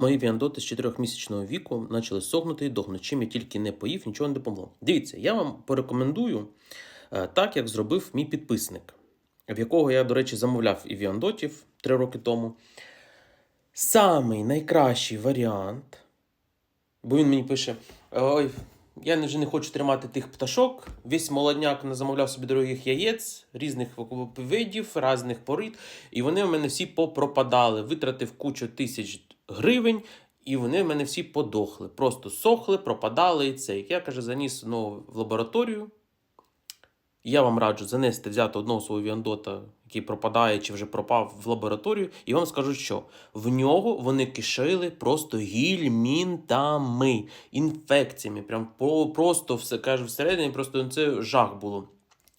Мої віандоти з 4-місячного віку почали сохнути і дохнути. Чим я тільки не поїв, нічого не допомогло. Дивіться, я вам порекомендую е, так, як зробив мій підписник, в якого я, до речі, замовляв і віандотів 3 роки тому. Самий найкращий варіант, бо він мені пише: Ой, я вже не хочу тримати тих пташок. Весь молодняк не замовляв собі дорогих яєць, різних видів, різних порід. І вони в мене всі попропадали. Витратив кучу тисяч гривень, і вони в мене всі подохли. Просто сохли, пропадали і це. Я каже, заніс ну, в лабораторію. Я вам раджу занести, взяти одного свого віандота, який пропадає чи вже пропав в лабораторію, і вам скажу, що в нього вони кишили просто гільмінтами, інфекціями. Прям просто все каже всередині, просто це жах було.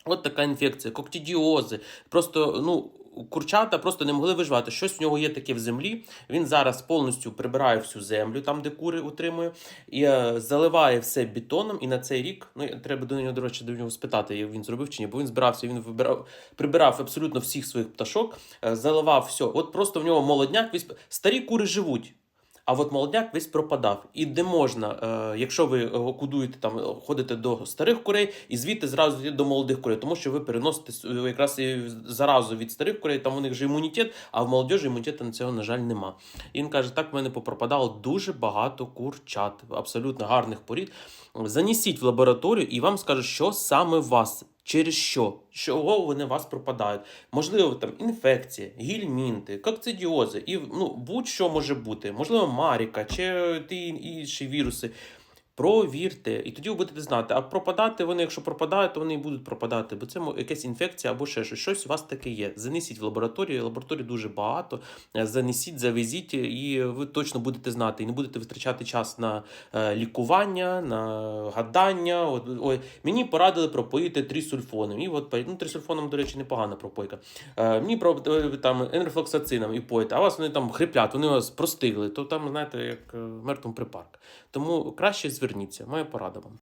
От така інфекція, коктидіози. Просто ну. Курчата просто не могли виживати. Щось в нього є таке в землі. Він зараз повністю прибирає всю землю, там де кури утримує, і е, заливає все бетоном. І на цей рік, ну треба до нього, до речі, до нього спитати, як він зробив чи ні, бо він збирався, він вибирав, прибирав абсолютно всіх своїх пташок, е, заливав все. От просто в нього молодняк, старі кури живуть. А от молодняк весь пропадав. І де можна, е, якщо ви е, кудуєте там, ходите до старих курей, і звідти зразу йдете до молодих курей, тому що ви переносите е, якраз заразу від старих курей, там у них же імунітет, а в молодіжі імунітету на цього, на жаль, нема. І він каже: так в мене попропадало дуже багато курчат, абсолютно гарних порід. Занесіть в лабораторію, і вам скажуть, що саме вас. Через що? Чого вони у вас пропадають? Можливо, там інфекція, гільмінти, кокцидіози, і ну, будь-що може бути. Можливо, маріка чи ті інші віруси. Провірте, і тоді ви будете знати. А пропадати вони, якщо пропадають, то вони і будуть пропадати, бо це якась інфекція або ще щось. Щось у вас таке є. Занесіть в лабораторію. Лабораторій дуже багато. Е, Занесіть, завезіть, і ви точно будете знати. І не будете витрачати час на е, лікування, на гадання. От, ой, мені порадили пропоїти трісульфоном. І от ну, трісульфоном, до речі, непогана пропойка. Е, мені е, там енерфлоксацином і поїти, а вас вони там хриплять, вони вас простигли, то там, знаєте, як мертвим припарк. Тому краще зверніться. Моя порада вам.